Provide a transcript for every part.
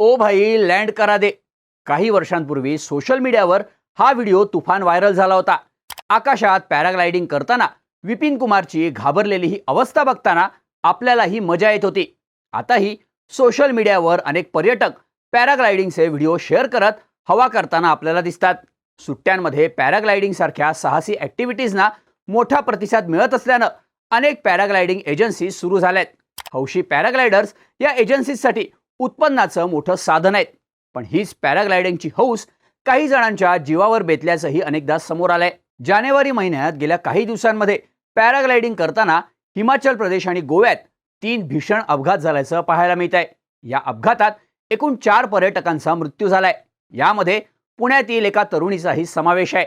ओ भाई लँड करा दे. काही वर्षांपूर्वी सोशल मीडियावर हा व्हिडिओ तुफान व्हायरल झाला होता. आकाशात पॅराग्लायडिंग करताना विपिन कुमारची घाबरलेली ही अवस्था बघताना आपल्यालाही मजा येत होती. आताही सोशल मीडियावर अनेक पर्यटक पॅराग्लायडिंगचे व्हिडिओ शेअर करत हवा करताना आपल्याला दिसतात. सुट्ट्यांमध्ये पॅराग्लायडिंगसारख्या साहसी ॲक्टिव्हिटीजना मोठा प्रतिसाद मिळत असल्यानं अनेक पॅराग्लायडिंग एजन्सी सुरू झाल्यात हौशी पॅराग्लायडर्स या एजन्सीजसाठी उत्पन्नाचं मोठं साधन आहेत. पण हीच पॅराग्लायडिंगची हौस काही जणांच्या जीवावर बेतल्याचंही अनेकदा समोर आलंय. जानेवारी महिन्यात गेल्या काही दिवसांमध्ये पॅराग्लायडिंग करताना हिमाचल प्रदेश आणि गोव्यात तीन भीषण अपघात झाल्याचं पाहायला मिळत आहे या अपघातात एकूण चार पर्यटकांचा मृत्यू झालाय. यामध्ये पुण्यातील एका तरुणीचाही समावेश आहे.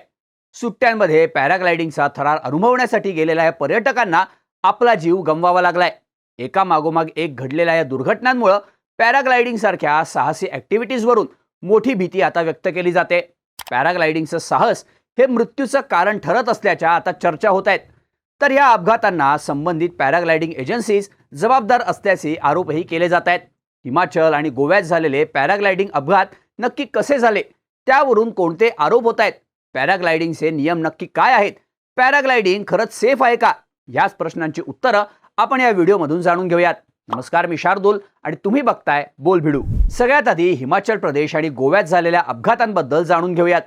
सुट्ट्यांमध्ये पॅराग्लायडिंगचा थरार अनुभवण्यासाठी गेलेल्या या पर्यटकांना आपला जीव गमवावा लागलाय. एका मागोमाग एक घडलेल्या या दुर्घटनांमुळं पॅराग्लायडिंग सारख्या साहसी ॲक्टिव्हिटीजवरून मोठी भीती आता व्यक्त केली जाते. पॅराग्लायडिंगचं साहस हे मृत्यूचं कारण ठरत असल्याच्या आता चर्चा होत आहेत. तर या अपघातांना संबंधित पॅराग्लायडिंग एजन्सीज जबाबदार असल्याचे आरोपही केले जात आहेत. हिमाचल आणि गोव्यात झालेले पॅराग्लायडिंग अपघात नक्की कसे झाले? त्यावरून कोणते आरोप होत आहेत? पॅराग्लायडिंगचे नियम नक्की काय आहेत? पॅराग्लायडिंग खरंच सेफ आहे का? याच प्रश्नांची उत्तरं आपण या व्हिडिओमधून जाणून घेऊयात. नमस्कार मी शार्दूल आणि तुम्ही बघताय बोल भिडू. सगळ्यात आधी हिमाचल प्रदेश आणि गोव्यात झालेल्या अपघातांबद्दल जाणून घेऊयात.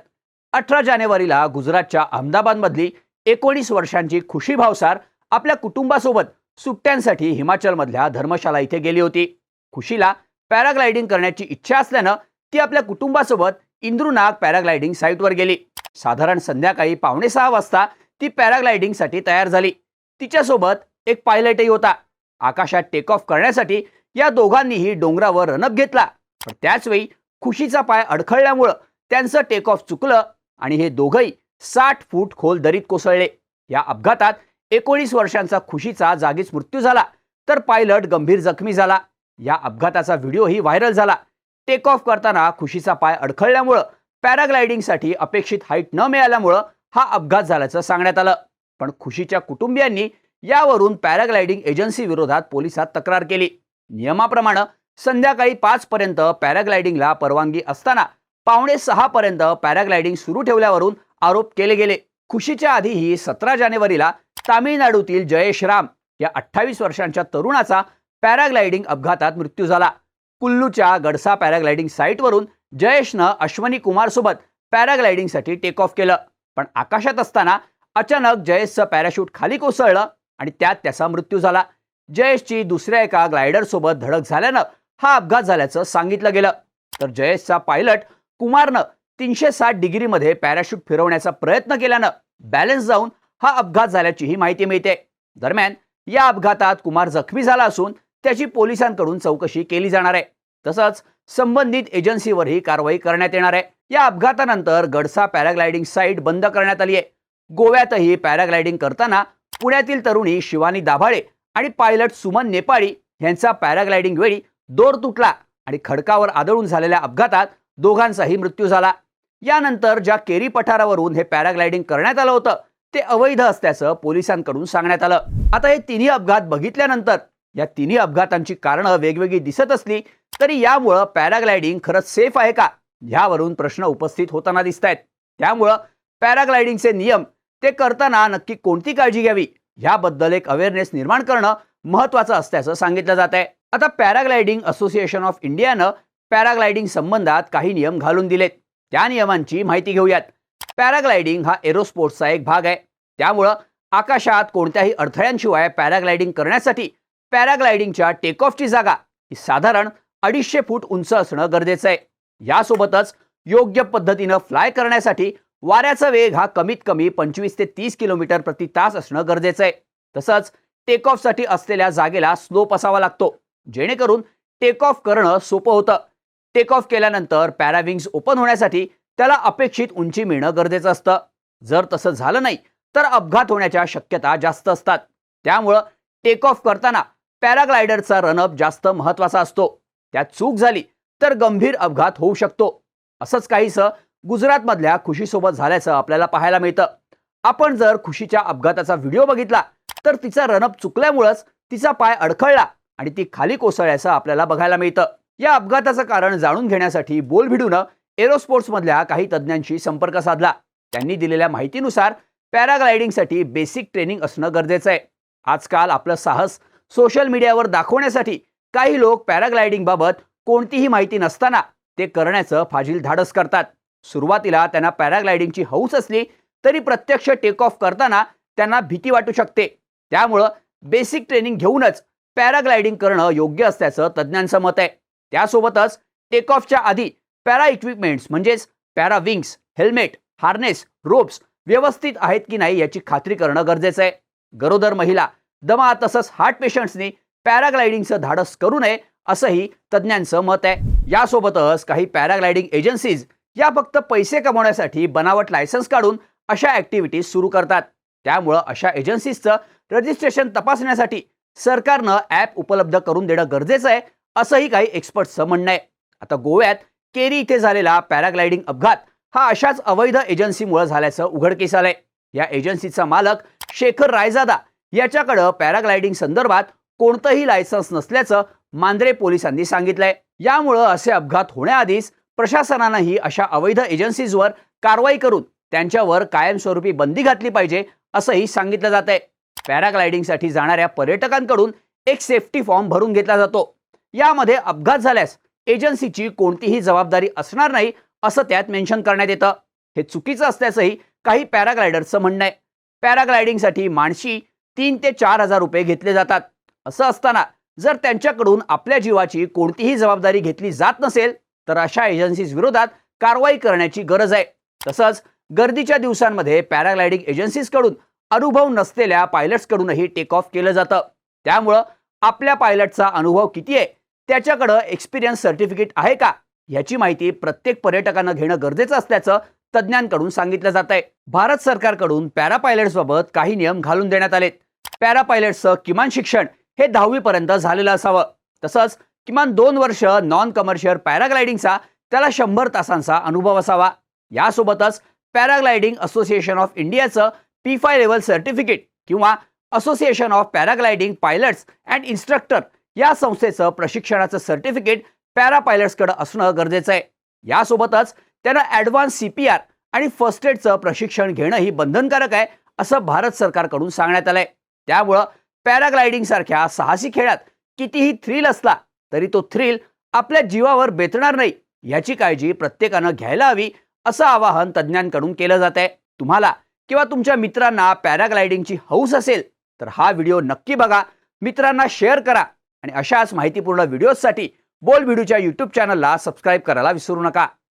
अठरा जानेवारीला गुजरातच्या अहमदाबादमधली एकोणीस वर्षांची खुशी भावसार आपल्या कुटुंबासोबत सुट्ट्यांसाठी हिमाचलमधल्या धर्मशाला इथे गेली होती. खुशीला पॅराग्लायडिंग करण्याची इच्छा असल्यानं ती आपल्या कुटुंबासोबत इंद्रुनाग पॅराग्लायडिंग साईटवर गेली. साधारण संध्याकाळी पावणे सहा वाजता ती पॅराग्लायडिंगसाठी तयार झाली. तिच्यासोबत एक पायलटही होता. आकाशात टेक ऑफ करण्यासाठी या दोघांनीही डोंगरावर रनअप घेतला. पण त्याचवेळी खुशीचा पाय अडखळल्यामुळं त्यांचं टेक ऑफ चुकलं आणि हे दोघंही साठ फूट खोल दरीत कोसळले. या अपघातात एकोणीस वर्षांचा खुशीचा जागीच मृत्यू झाला तर पायलट गंभीर जखमी झाला. या अपघाताचा व्हिडिओही व्हायरल झाला. टेक ऑफ करताना खुशीचा पाय अडखळल्यामुळं पॅराग्लायडिंगसाठी अपेक्षित हाईट न मिळाल्यामुळं हा अपघात झाल्याचं सांगण्यात आलं. पण खुशीच्या कुटुंबियांनी यावरून पॅराग्लायडिंग एजन्सी विरोधात पोलिसात तक्रार केली. नियमाप्रमाणे संध्याकाळी पाच पर्यंत पॅराग्लायडिंगला परवानगी असताना पावणे सहा पर्यंत पॅराग्लायडिंग सुरू ठेवल्यावरून आरोप केले गेले. खुशीच्या आधीही सतरा जानेवारीला तामिळनाडूतील जयेश राम या अठ्ठावीस वर्षांच्या तरुणाचा पॅराग्लायडिंग अपघातात मृत्यू झाला. कुल्लूच्या गडसा पॅराग्लायडिंग साईटवरून जयेशनं अश्वनी कुमारसोबत पॅराग्लायडिंगसाठी टेक ऑफ केलं. पण आकाशात असताना अचानक जयेशचं पॅराशूट खाली कोसळलं आणि त्यात त्याचा मृत्यू झाला. जयेशची दुसऱ्या एका ग्लायडरसोबत धडक झाल्यानं हा अपघात झाल्याचं सांगितलं गेलं. तर जयेशचा पायलट कुमारनं तीनशे साठ डिग्रीमध्ये पॅराशूट फिरवण्याचा प्रयत्न केल्यानं बॅलन्स जाऊन हा अपघात झाल्याचीही माहिती मिळते. दरम्यान या अपघातात कुमार जखमी झाला असून त्याची पोलिसांकडून चौकशी केली जाणार आहे. तसंच संबंधित एजन्सीवरही कारवाई करण्यात येणार आहे. या अपघातानंतर गडसा पॅराग्लायडिंग साईट बंद करण्यात आली आहे गोव्यातही पॅराग्लायडिंग करताना पुण्यातील तरुणी शिवानी दाभाळे आणि पायलट सुमन नेपाळी यांचा पॅराग्लायडिंग वेळी दोर तुटला आणि खडकावर आदळून झालेल्या अपघातात दोघांचाही मृत्यू झाला. यानंतर ज्या केरी पठारावरून हे पॅराग्लायडिंग करण्यात आलं होतं ते अवैध असल्याचं पोलिसांकडून सांगण्यात आलं. आता हे तिन्ही अपघात बघितल्यानंतर या तिन्ही अपघातांची कारणं वेगवेगळी दिसत असली तरी यामुळं पॅराग्लायडिंग खरंच सेफ आहे का? ह्यावरून प्रश्न उपस्थित होताना दिसत आहेत त्यामुळं पॅराग्लायडिंगचे नियम ते करताना नक्की कोणती काळजी घ्यावी? याबद्दल एक अवेअरनेस निर्माण करणं महत्वाचं असल्याचं सांगितलं जात आहे आता पॅराग्लायडिंग असोसिएशन ऑफ इंडियानं पॅराग्लायडिंग संबंधात काही नियम घालून दिलेत. त्या नियमांची माहिती घेऊयात. पॅराग्लायडिंग हा एरोस्पोर्ट्सचा एक भाग आहे. त्यामुळं आकाशात कोणत्याही अडथळ्यांशिवाय पॅराग्लायडिंग करण्यासाठी पॅराग्लायडिंगच्या टेक ऑफची जागा ही साधारण अडीचशे फूट उंच असणं गरजेचं आहे. यासोबतच योग्य पद्धतीनं फ्लाय करण्यासाठी वाऱ्याचा वेग हा कमीत कमी पंचवीस ते तीस किलोमीटर प्रति तास असणं गरजेचं आहे. तसंच टेक ऑफसाठी असलेल्या जागेला स्लोप असावा लागतो. जेणेकरून टेक ऑफ करणं सोपं होतं. टेक ऑफ केल्यानंतर पॅराविंग्स ओपन होण्यासाठी त्याला अपेक्षित उंची मिळणं गरजेचं असतं. जर तसं झालं नाही तर अपघात होण्याच्या शक्यता जास्त असतात. त्यामुळं टेक ऑफ करताना पॅराग्लायडरचा रनअप जास्त महत्त्वाचा असतो. त्यात चूक झाली तर गंभीर अपघात होऊ शकतो. असंच काहीसं गुजरातमधल्या खुशीसोबत झाल्याचं आपल्याला पाहायला मिळतं. आपण जर खुशीच्या अपघाताचा व्हिडिओ बघितला तर तिचा रनअप चुकल्यामुळंच तिचा पाय अडखळला आणि ती खाली कोसळल्याचं आपल्याला बघायला मिळतं. या अपघाताचं कारण जाणून घेण्यासाठी बोल भिडूनं एरोस्पोर्ट्समधल्या काही तज्ज्ञांशी संपर्क साधला. त्यांनी दिलेल्या माहितीनुसार पॅराग्लायडिंगसाठी बेसिक ट्रेनिंग असणं गरजेचं आहे. आजकाल आपलं साहस सोशल मीडियावर दाखवण्यासाठी काही लोक पॅराग्लायडिंगबाबत कोणतीही माहिती नसताना ते करण्याचं फाजील धाडस करतात. सुरुवातीला त्यांना पॅराग्लायडिंगची हौस असली तरी प्रत्यक्ष टेक ऑफ करताना त्यांना भीती वाटू शकते. त्यामुळं बेसिक ट्रेनिंग घेऊनच पॅराग्लायडिंग करणं योग्य असल्याचं तज्ज्ञांचं मत आहे. त्यासोबतच टेक ऑफच्या आधी पॅरा इक्विपमेंट्स म्हणजेच para wings helmet harness ropes व्यवस्थित आहेत की नाही याची खात्री करणं गरजेचं आहे. गरोदर महिला दमा तसंच हार्ट पेशंट्सनी पॅराग्लायडिंगचं धाडस करू नये असंही तज्ज्ञांचं मत आहे. यासोबतच काही पॅराग्लायडिंग एजन्सीज या फक्त पैसे कमवण्यासाठी बनावट लायसन्स काढून अशा ॲक्टिव्हिटीज सुरू करतात. त्यामुळं अशा एजन्सीजचं रजिस्ट्रेशन तपासण्यासाठी सरकारनं ॲप उपलब्ध करून देणं गरजेचं आहे असंही काही एक्सपर्ट्सचं म्हणणं आहे. आता गोव्यात केरी इथे झालेला पॅराग्लायडिंग अपघात हा अशाच अवैध एजन्सीमुळे झाल्याचं उघडकीस आलंय. या एजन्सीचा मालक शेखर रायजादा याच्याकडं पॅराग्लायडिंग संदर्भात कोणतंही लायसन्स नसल्याचं मांद्रे पोलिसांनी सांगितलंय. यामुळं असे अपघात होण्याआधीच प्रशासनानंही अशा अवैध एजन्सीजवर कारवाई करून त्यांच्यावर कायमस्वरूपी बंदी घातली पाहिजे असंही सांगितलं जात आहे पॅराग्लायडिंगसाठी जाणाऱ्या पर्यटकांकडून एक सेफ्टी फॉर्म भरून घेतला जातो. यामध्ये अपघात झाल्यास एजन्सीची कोणतीही जबाबदारी असणार नाही असं त्यात मेन्शन करण्यात येतं. हे चुकीचं असल्याचंही काही पॅराग्लायडर्सचं म्हणणं आहे. पॅराग्लायडिंगसाठी माणशी तीन ते चार हजार रुपये घेतले जातात. असं असताना जर त्यांच्याकडून आपल्या जीवाची कोणतीही जबाबदारी घेतली जात नसेल तर अशा एजन्सीज विरोधात कारवाई करण्याची गरज आहे. तसंच गर्दीच्या दिवसांमध्ये पॅराग्लायडिंग एजन्सीजकडून अनुभव नसलेल्या पायलट्सकडूनही टेक ऑफ केलं जातं. त्यामुळं आपल्या पायलटचा अनुभव किती आहे? त्याच्याकडं एक्सपिरियन्स सर्टिफिकेट आहे का? याची माहिती प्रत्येक पर्यटकानं घेणं गरजेचं असल्याचं तज्ज्ञांकडून सांगितलं जात आहे. भारत सरकारकडून पॅरा पायलट्सबाबत काही नियम घालून देण्यात आलेत. पॅरा पायलट्सचं किमान शिक्षण हे दहावीपर्यंत झालेलं असावं. तसंच किमान दोन वर्ष नॉन कमर्शियल पॅराग्लायडिंगचा त्याला शंभर तासांचा अनुभव असावा. यासोबतच पॅराग्लायडिंग असोसिएशन ऑफ इंडियाचं पी फाय लेवल सर्टिफिकेट किंवा association of paragliding pilots and instructor या संस्थेचं प्रशिक्षणाचं सर्टिफिकेट पॅरा पायलट्सकडं असणं गरजेचं आहे. यासोबतच त्यानं ॲडव्हान्स सी पी आर आणि फर्स्ट एडचं प्रशिक्षण घेणंही बंधनकारक आहे असं भारत सरकारकडून सांगण्यात आलंय. त्यामुळं पॅराग्लायडिंगसारख्या साहसी खेळात कितीही थ्रिल असला तरी तो थ्रिल आपल्या जीवावर बेतणार नाही. याची काळजी प्रत्येकानं घ्यायला हवी असं आवाहन तज्ज्ञांकडून केलं जात आहे. तुम्हाला किंवा तुमच्या मित्रांना पॅराग्लायडिंगची हौस असेल तर हा व्हिडिओ नक्की बघा. मित्रांना शेअर करा आणि अशाच माहितीपूर्ण व्हिडिओजसाठी बोल व्हिडिओच्या यूट्यूब चॅनलला सबस्क्राईब करायला विसरू नका.